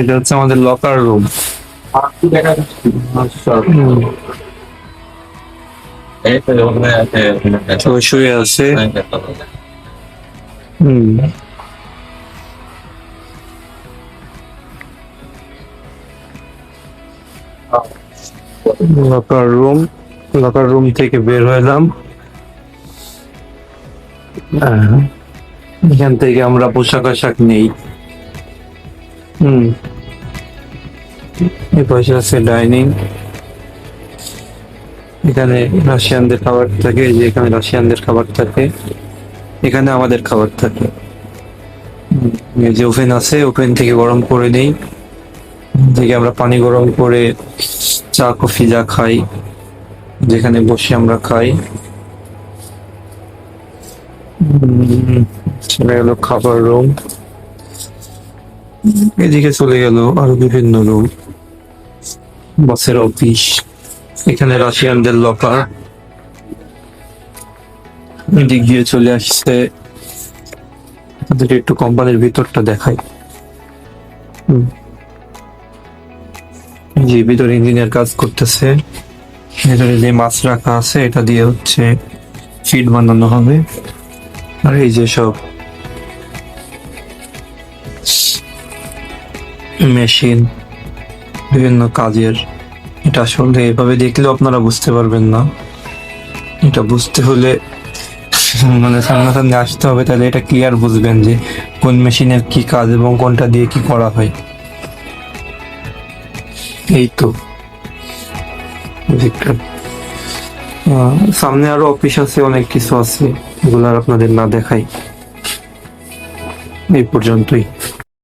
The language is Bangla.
এটা হচ্ছে আমাদের লকার রুম শুয়ে আছে। হুম। লকার রুম লকার রুম থেকে বের হলাম এখান থেকে আমরা পোশাক আশাক নেই। হুম। এই পাশে আছে ডাইনিং। এখানে রাশিয়ানদের খাবার থাকে যে এখানে রাশিয়ানদের খাবার থাকে, এখানে আমাদের খাবার থাকে। যে ওভেন আছে, ওভেন থেকে গরম করে নেই। থেকে আমরা পানি গরম করে চা, কফি যা খাই, যেখানে বসে আমরা খাই। চলে গেল খাবার রুম। এদিকে চলে গেল আরও বিভিন্ন রুম। বাসের অফিস, এখানে রাশিয়ানদের লকার এদিক দিয়ে চলে আসছে। তাদের একটু কোম্পানির ভিতরটা দেখাই। জি ভিতরে ইঞ্জিনিয়ার কাজ করতেছে। ভেতরে যে মাছ রাখা আছে, এটা দিয়ে হচ্ছে ফিড বানানো হবে। আর এই যে সব মেশিন, বিভিন্ন কাজের। এটা আসলে এভাবে দেখলেও আপনারা বুঝতে পারবেন না। এটা বুঝতে হলে মানে সামনাসামনি আসতে হবে, তাহলে এটা ক্লিয়ার বুঝবেন যে কোন মেশিনের কি কাজ এবং কোনটা দিয়ে কি করা হয়। এই তো। সামনে আরও অফিস আছে, অনেক কিছু আছে, এগুলো আর আপনাদের না দেখাই। এই পর্যন্তই।